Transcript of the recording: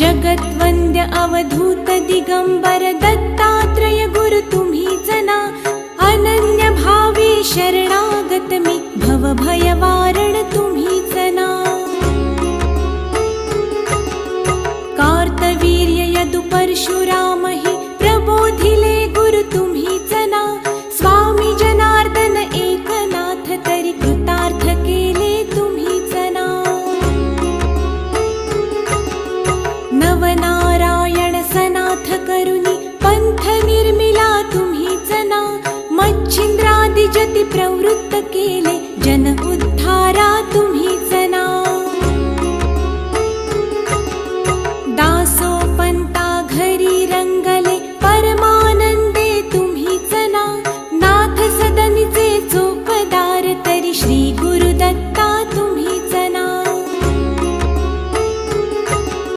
जगद्वन्द्य अवधूत दिगंबर दत्तात्रय गुरु तुम्हीच ना अनन्य भावे शरणागत मी भवभयवारण तुम्हीच ना कार्तवीर्य यदु परशुराम नवनारायण सनाथ करुणी पंथ निर्मिला तुम्ही जना. मच्छिंद्रादि जती प्रवृत्त केले जन उद्धारा तुम्ही जना. दासो पंता घरी रंगले परमानंदे तुम्ही जना. नाथ सदनीचे चोपदार तरी श्री गुरुदत्त